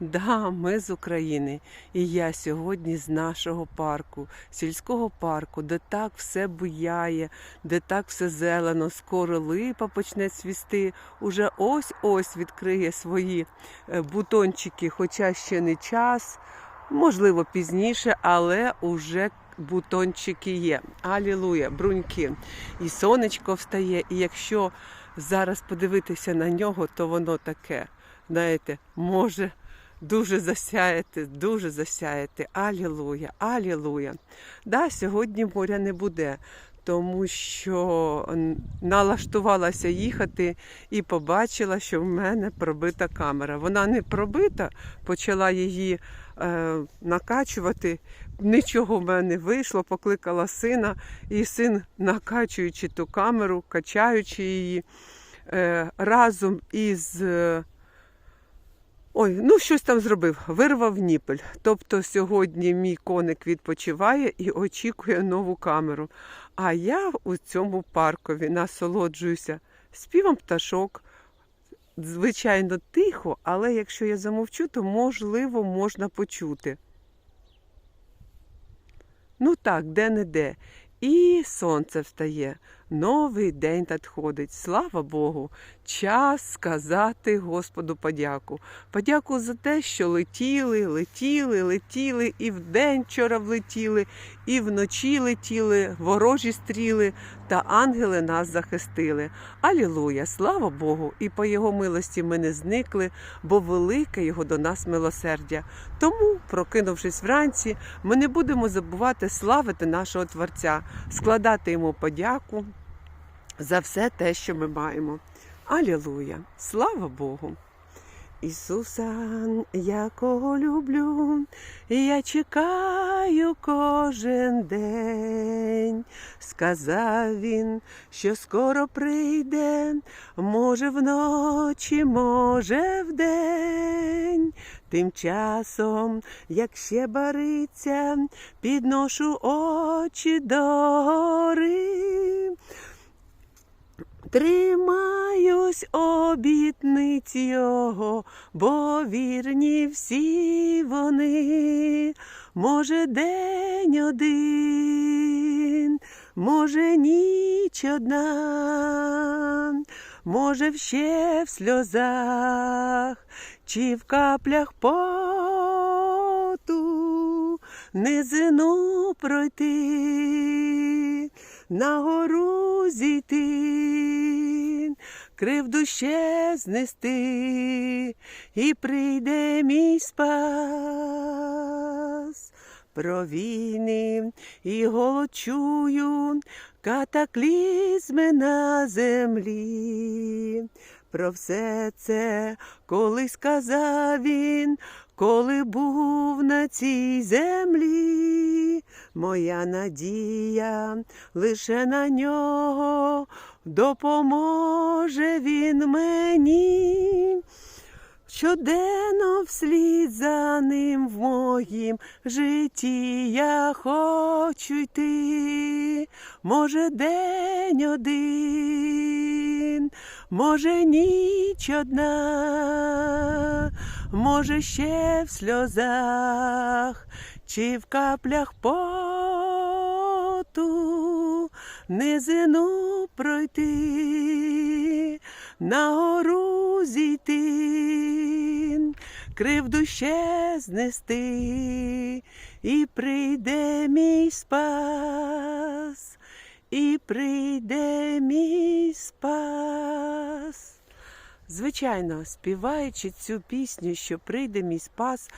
Да, ми з України, і я сьогодні з нашого парку, сільського парку, де так все буяє, де так все зелено, скоро липа почне цвісти, уже ось-ось відкриє свої е, бутончики, хоча ще не час, можливо, пізніше, але уже бутончики є. Алілуя, бруньки. І сонечко встає, і якщо зараз подивитися на нього, то воно таке, знаєте, може дуже засяяти, дуже засяяти. Алілуя, алілуя. Да, сьогодні моря не буде, тому що налаштувалася їхати і побачила, що в мене пробита камера. Вона не пробита, почала її е, накачувати. Нічого в мене не вийшло, покликала сина, і син, накачуючи ту камеру, качаючи її е, разом із. е, Ой, ну щось там зробив, вирвав ніпель. Тобто сьогодні мій коник відпочиває і очікує нову камеру. А я у цьому паркові насолоджуюся співом пташок. Звичайно, тихо, але якщо я замовчу, то можливо можна почути. Ну так, де-не-де. І сонце встає. Новий день надходить. Слава Богу. Час сказати Господу подяку. Подяку за те, що летіли, летіли, летіли, і вдень вчора влетіли, і вночі летіли, ворожі стріли, та ангели нас захистили. Алілуя! Слава Богу! І по Його милості ми не зникли, бо велике Його до нас милосердя. Тому, прокинувшись вранці, ми не будемо забувати славити нашого Творця, складати йому подяку за все те, що ми маємо. Алілуя! Слава Богу! Ісуса, якого люблю, я чекаю кожен день. Сказав він, що скоро прийде, може вночі, може вдень. Тим часом, як ще бариться, підношу очі до гори. Тримаюсь обітниць його, бо вірні всі вони. Може, день один, може, ніч одна, може, ще в сльозах, чи в каплях поту низину пройти на гору зійти, кривду ще знести, і прийде мій спас. Про війни і голод чую, катаклізми на землі. Про все це колись сказав він, коли був на цій землі. Моя надія лише на нього допоможе він мені. Щоденно вслід за ним в моїм житті я хочу йти. Може, день один, може, ніч одна, може, ще в сльозах, чи в каплях поту низину пройти, на гору зійти, кривду ще знести, і прийде мій спас, і прийде мій спас. Звичайно, співаючи цю пісню, що прийде мій спас,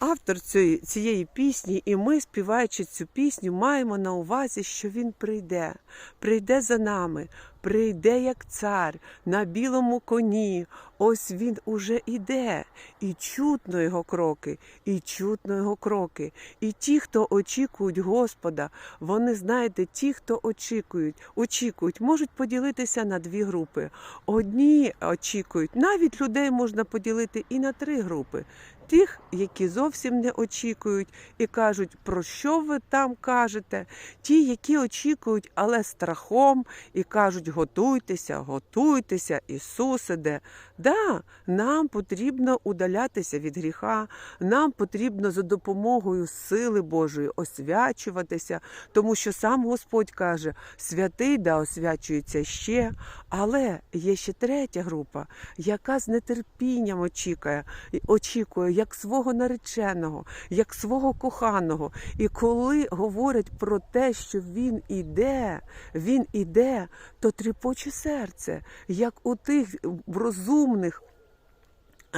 автор цієї, цієї пісні, і ми, співаючи цю пісню, маємо на увазі, що він прийде, прийде за нами, прийде як цар на білому коні. Ось він уже іде, і чутно його кроки, і чутно його кроки. І ті, хто очікують Господа, вони, знаєте, ті, хто очікують, очікують, можуть поділитися на дві групи. Одні очікують, навіть людей можна поділити і на три групи. Тих, які зовсім не очікують і кажуть, про що ви там кажете. Ті, які очікують, але страхом, і кажуть, готуйтеся, готуйтеся, Ісус іде. Да, нам потрібно удалятися від гріха, нам потрібно за допомогою сили Божої освячуватися, тому що сам Господь каже, святий да освячується ще. Але є ще третя група, яка з нетерпінням очікує, очікує як свого нареченого, як свого коханого. І коли говорять про те, що він іде, він іде, то тріпоче серце, як у тих розумних.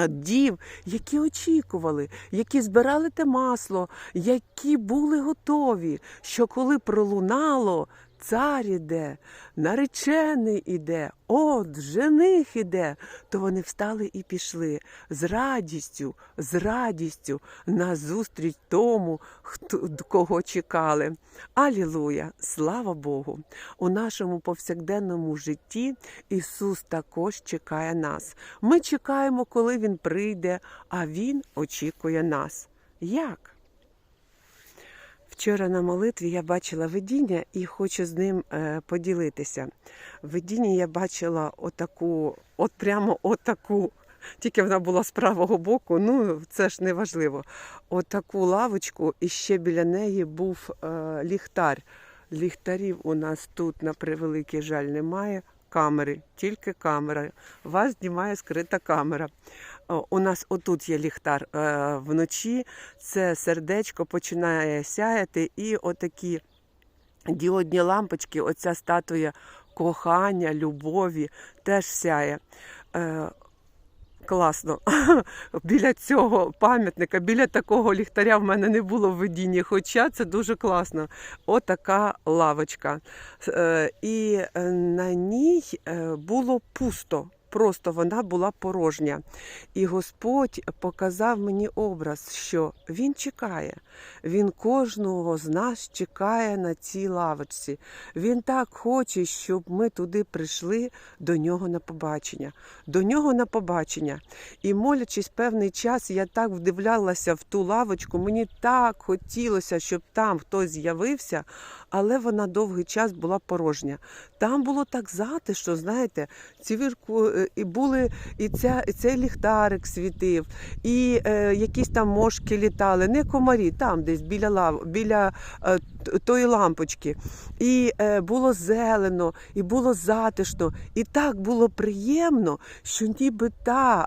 Дів, які очікували, які збирали те масло, які були готові, що коли пролунало, цар іде, наречений іде, от жених іде, то вони встали і пішли з радістю, з радістю на зустріч тому, хто кого чекали. Алілуя! Слава Богу! У нашому повсякденному житті Ісус також чекає нас. Ми чекаємо, коли Він прийде, а Він очікує нас. Як? Вчора на молитві я бачила видіння і хочу з ним е, поділитися. В видінні я бачила отаку, от прямо отаку, тільки вона була з правого боку, ну це ж не важливо. Отаку лавочку, і ще біля неї був е, ліхтар. Ліхтарів у нас тут, на превеликий жаль, немає. Камери, тільки камера. Вас знімає скрита камера. У нас отут є ліхтар е, вночі. Це сердечко починає сяяти, і отакі діодні лампочки, оця статуя кохання, любові теж сяє. Класно. Біля цього пам'ятника, біля такого ліхтаря в мене не було в видінні, хоча це дуже класно. Отака лавочка. Е, І е, на ній е, було пусто. Просто вона була порожня. І Господь показав мені образ, що Він чекає. Він кожного з нас чекає на цій лавочці. Він так хоче, щоб ми туди прийшли до нього на побачення. До нього на побачення. І молячись певний час, я так вдивлялася в ту лавочку. Мені так хотілося, щоб там хтось з'явився, але вона довгий час була порожня. Там було так затишно, знаєте, ці вірку е, і були, і, ця, і цей ліхтарик світив, і е, якісь там мошки літали, не комарі, там десь біля лав, біля е, тої лампочки. І е, було зелено, і було затишно, і так було приємно, що ніби та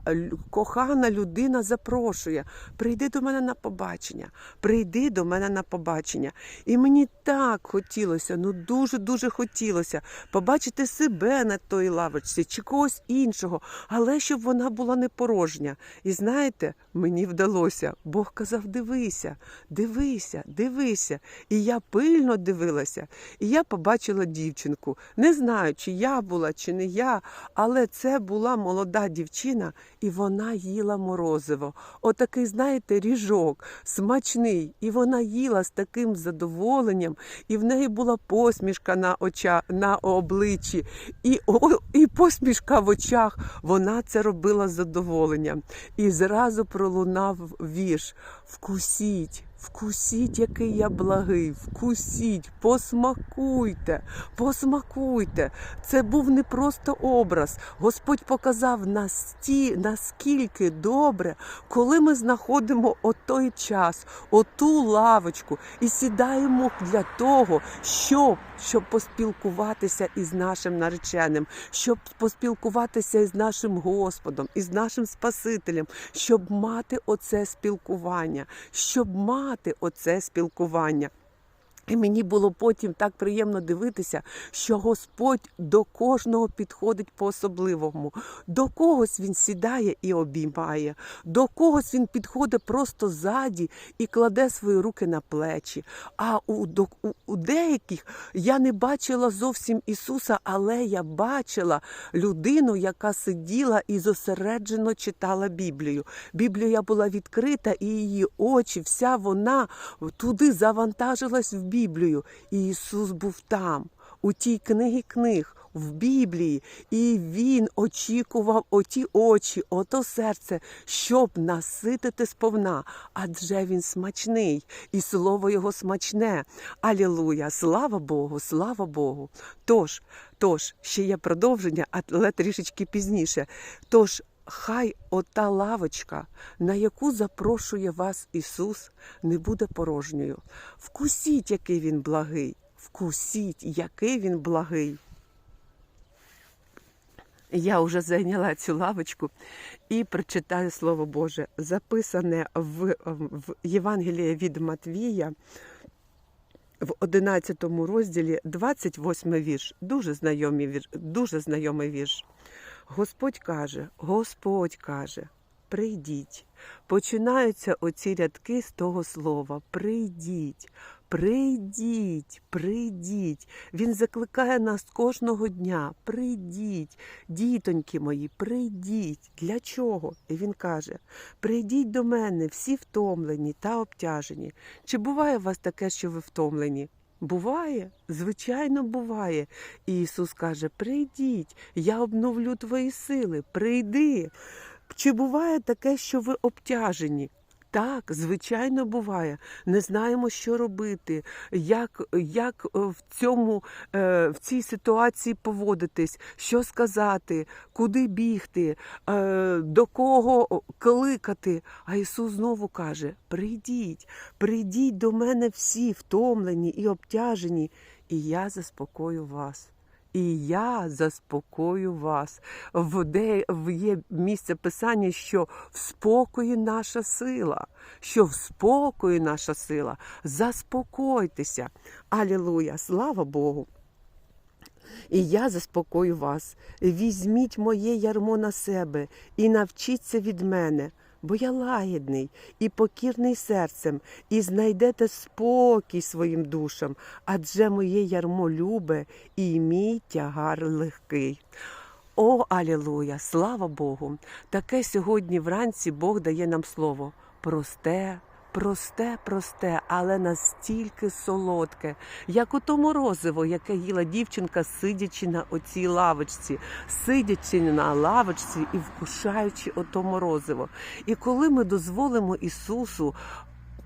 кохана людина запрошує. Прийди до мене на побачення, прийди до мене на побачення. І мені так хотілося, ну дуже дуже хотілося побачити себе на той лавочці чи когось іншого, але щоб вона була не порожня. І знаєте, мені вдалося. Бог казав: дивися, дивися, дивися. І я пильно дивилася, і я побачила дівчинку. Не знаю, чи я була, чи не я, але це була молода дівчина, і вона їла морозиво. Отакий, знаєте, ріжок, смачний. І вона їла з таким задоволенням, і в неї була посмішка на очах, на обличчі, і, о, і посмішка в очах. Вона це робила з задоволенням. І зразу пролунав вірш: Вкусіть. Вкусіть, який я благий, вкусіть, посмакуйте, посмакуйте. Це був не просто образ. Господь показав насті, наскільки добре, коли ми знаходимо отой час, оту лавочку і сідаємо для того, щоб, щоб поспілкуватися із нашим нареченим, щоб поспілкуватися із нашим Господом, із нашим Спасителем, щоб мати оце спілкування, щоб мати оце спілкування. І мені було потім так приємно дивитися, що Господь до кожного підходить по-особливому. До когось він сідає і обіймає, до когось він підходить просто ззаді і кладе свої руки на плечі. А у, до, у, у деяких я не бачила зовсім Ісуса, але я бачила людину, яка сиділа і зосереджено читала Біблію. Біблія була відкрита, і її очі, вся вона туди завантажилась в Біблію. І Ісус був там, у тій книгі книг, в Біблії, і він очікував оті очі, ото серце, щоб наситити сповна, адже він смачний, і слово його смачне. Алілуя! Слава Богу, слава Богу. Тож, тож, ще є продовження, але трішечки пізніше. Тож, хай ота лавочка, на яку запрошує вас Ісус, не буде порожньою. Вкусіть, який він благий. Вкусіть, який він благий. Я вже зайняла цю лавочку і прочитаю Слово Боже, записане в, в Євангелії від Матвія в 11 розділі 28 вірш. Дуже знайомий вірш, дуже знайомий вірш. Господь каже, Господь каже, прийдіть. Починаються оці рядки з того слова. Прийдіть, прийдіть, прийдіть. Він закликає нас кожного дня. Прийдіть, дітоньки мої, прийдіть. Для чого? І він каже: прийдіть до мене, всі втомлені та обтяжені. Чи буває у вас таке, що ви втомлені? Буває, звичайно, буває. І Ісус каже: Прийдіть, я обновлю твої сили, прийди. Чи буває таке, що ви обтяжені? Так, звичайно, буває. Не знаємо, що робити, як, як е, в цьому е, в цій ситуації поводитись, що сказати, куди бігти, е, до кого кликати. А Ісус знову каже: Прийдіть, прийдіть до мене всі втомлені і обтяжені, і я заспокою вас. І я заспокою вас. В де є місце писання, що в спокої наша сила, що в спокої наша сила. Заспокойтеся. Алілуя! Слава Богу! І я заспокою вас. Візьміть моє ярмо на себе і навчіться від мене, бо я лагідний і покірний серцем, і знайдете спокій своїм душам, адже моє ярмо любе і мій тягар легкий. О, Алілуя! Слава Богу! Таке сьогодні вранці Бог дає нам слово просте. Просте, просте, але настільки солодке, як у то морозиво, яке їла дівчинка, сидячи на оцій лавочці, сидячи на лавочці і вкушаючи ото морозиво. І коли ми дозволимо Ісусу,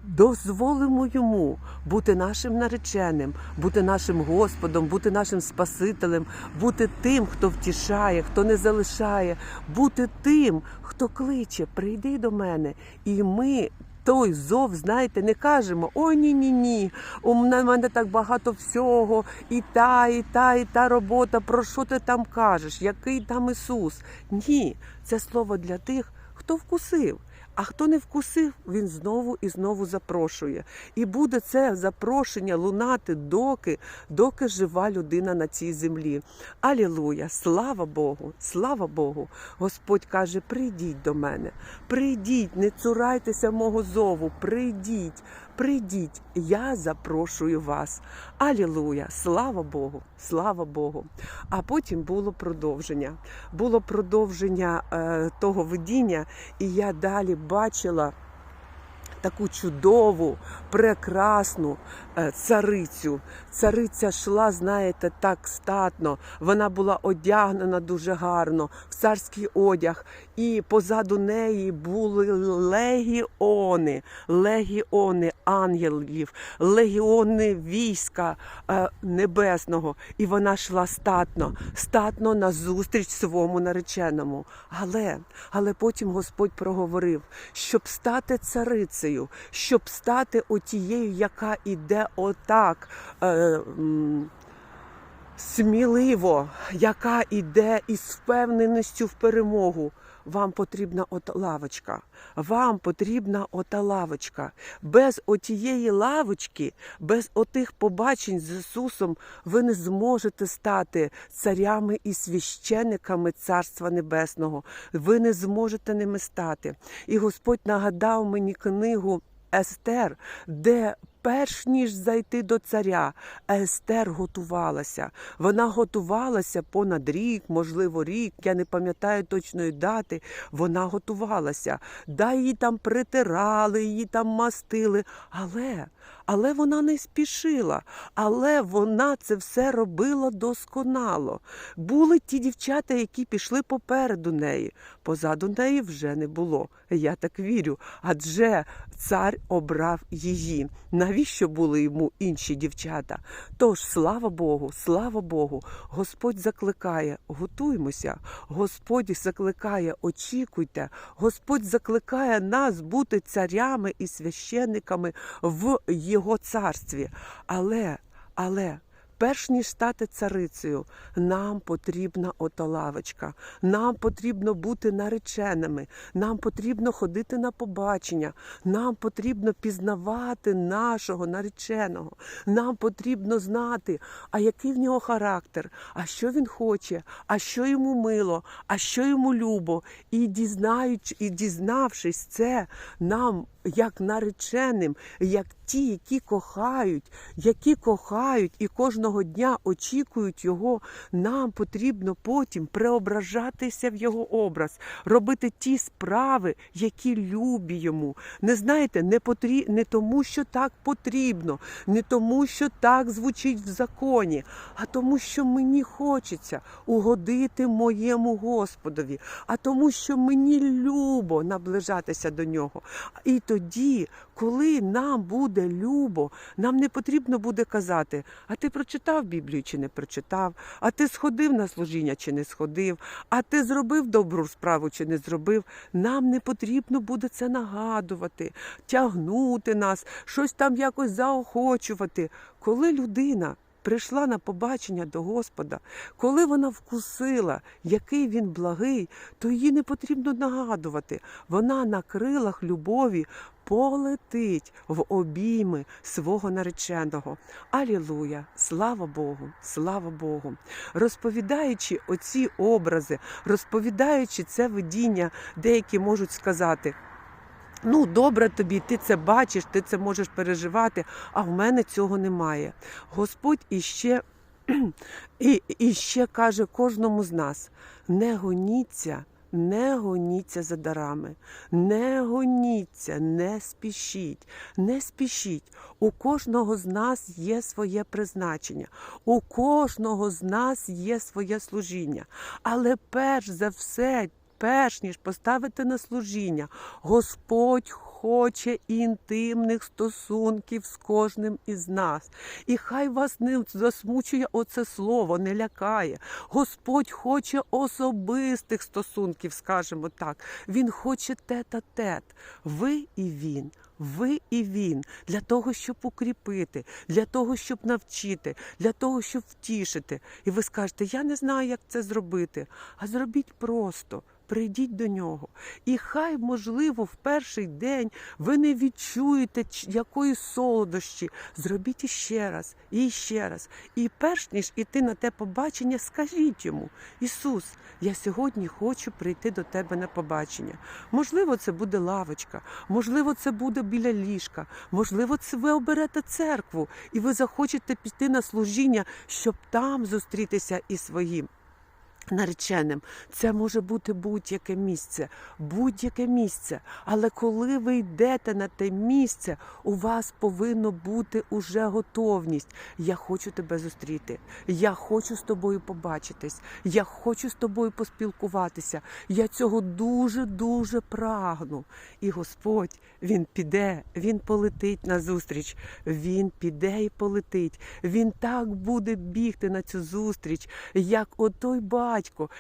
дозволимо йому бути нашим нареченим, бути нашим Господом, бути нашим Спасителем, бути тим, хто втішає, хто не залишає, бути тим, хто кличе, прийди до мене, і ми той зов, знаєте, не кажемо ой ні ні ні у мене так багато всього, і та, і та, і та робота. Про що ти там кажеш? Який там Ісус? Ні, це слово для тих, хто вкусив. А хто не вкусив, він знову і знову запрошує. І буде це запрошення лунати, доки, доки жива людина на цій землі. Алілуя! Слава Богу! Слава Богу! Господь каже: прийдіть до мене, прийдіть, не цурайтеся мого зову, прийдіть, прийдіть, я запрошую вас. Алілуя! Слава Богу! Слава Богу! А потім було продовження. Було продовження е, того видіння, і я далі бачила. Таку чудову, прекрасну е, царицю. Цариця йшла, знаєте, так статно. Вона була одягнена дуже гарно в царський одяг, і позаду неї були легіони, легіони ангелів, легіони війська е, небесного. І вона йшла статно, статно назустріч своєму нареченому. Але, але потім Господь проговорив, щоб стати царицею, щоб стати отією, яка іде отак. Е, Сміливо, яка іде із впевненістю в перемогу. Вам потрібна от лавочка. Вам потрібна ота лавочка. Без отієї лавочки, без отих побачень з Ісусом, ви не зможете стати царями і священниками Царства Небесного. Ви не зможете ними стати. І Господь нагадав мені книгу Естер, де перш ніж зайти до царя, Естер готувалася. Вона готувалася понад рік, можливо, рік. Я не пам'ятаю точної дати. Вона готувалася. Да, її там притирали, її там мастили. Але, але вона не спішила. Але вона це все робила досконало. Були ті дівчата, які пішли попереду неї. Позаду неї вже не було. Я так вірю. Адже цар обрав її. Навіщо були йому інші дівчата? Тож, слава Богу, слава Богу, Господь закликає, готуймося. Господь закликає, очікуйте. Господь закликає нас бути царями і священниками в Його царстві. Але, але. Перш ніж стати царицею, нам потрібна ота лавочка, нам потрібно бути нареченими, нам потрібно ходити на побачення, нам потрібно пізнавати нашого нареченого, нам потрібно знати, а який в нього характер, а що він хоче, а що йому мило, а що йому любо. І дізнаючи, і дізнавшись це, нам, як нареченим, як ті, які кохають, які кохають і кожного дня очікують його, нам потрібно потім преображатися в його образ, робити ті справи, які любі йому. Не знаєте, не потрі... не тому, що так потрібно, не тому, що так звучить в законі, а тому, що мені хочеться угодити моєму Господові, а тому, що мені любо наближатися до нього. І тоді, коли нам буде любо, нам не потрібно буде казати, а ти прочитав Біблію чи не прочитав, а ти сходив на служіння чи не сходив, а ти зробив добру справу чи не зробив. Нам не потрібно буде це нагадувати, тягнути нас, щось там якось заохочувати. Коли людина прийшла на побачення до Господа, коли вона вкусила, який він благий, то їй не потрібно нагадувати. Вона на крилах любові полетить в обійми свого нареченого. Алілуя! Слава Богу! Слава Богу! Розповідаючи оці образи, розповідаючи це видіння, деякі можуть сказати. Ну, добре тобі, ти це бачиш, ти це можеш переживати, а в мене цього немає. Господь іще, і, і ще каже кожному з нас: не гоніться, не гоніться за дарами, не гоніться, не спішіть, не спішіть. У кожного з нас є своє призначення, у кожного з нас є своє служіння. Але перш за все, перш ніж поставити на служіння, Господь хоче інтимних стосунків з кожним із нас. І хай вас не засмучує оце слово, не лякає. Господь хоче особистих стосунків, скажімо так. Він хоче тет-а-тет. Ви і він. Ви і він для того, щоб укріпити, для того, щоб навчити, для того, щоб втішити. І ви скажете, я не знаю, як це зробити. А зробіть просто. Прийдіть до нього. І хай, можливо, в перший день ви не відчуєте якоїсь солодощі. Зробіть іще раз, і ще раз. І перш ніж іти на те побачення, скажіть йому: Ісус, я сьогодні хочу прийти до тебе на побачення. Можливо, це буде лавочка, можливо, це буде біля ліжка, можливо, це ви оберете церкву, і ви захочете піти на служіння, щоб там зустрітися із своїм нареченим. Це може бути будь-яке місце, будь-яке місце. Але коли ви йдете на те місце, у вас повинно бути уже готовність. Я хочу тебе зустріти. Я хочу з тобою побачитись. Я хочу з тобою поспілкуватися. Я цього дуже дуже прагну. І Господь він піде, він полетить на зустріч. Він піде і полетить. Він так буде бігти на цю зустріч, як отой батько,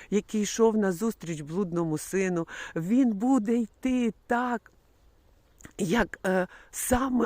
який йшов на зустріч блудному сину. Він буде йти так. Як е, сам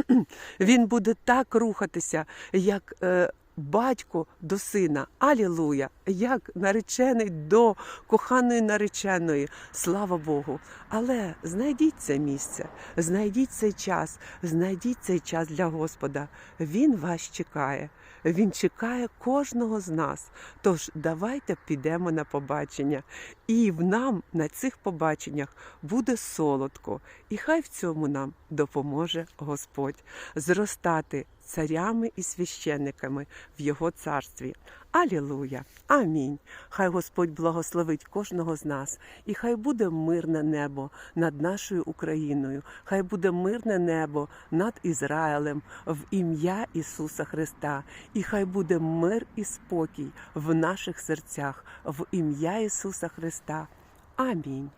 він буде так рухатися, як е, батько до сина. Алілуя! Як наречений до коханої нареченої. Слава Богу! Але знайдіть це місце, знайдіть цей час, знайдіть цей час для Господа. Він вас чекає. Він чекає кожного з нас. Тож давайте підемо на побачення. І в нам на цих побаченнях буде солодко. І хай в цьому нам допоможе Господь зростати царями і священниками в Його царстві. Алілуя! Амінь. Хай Господь благословить кожного з нас, і хай буде мирне небо над нашою Україною, хай буде мирне небо над Ізраїлем в ім'я Ісуса Христа, і хай буде мир і спокій в наших серцях в ім'я Ісуса Христа. Амінь.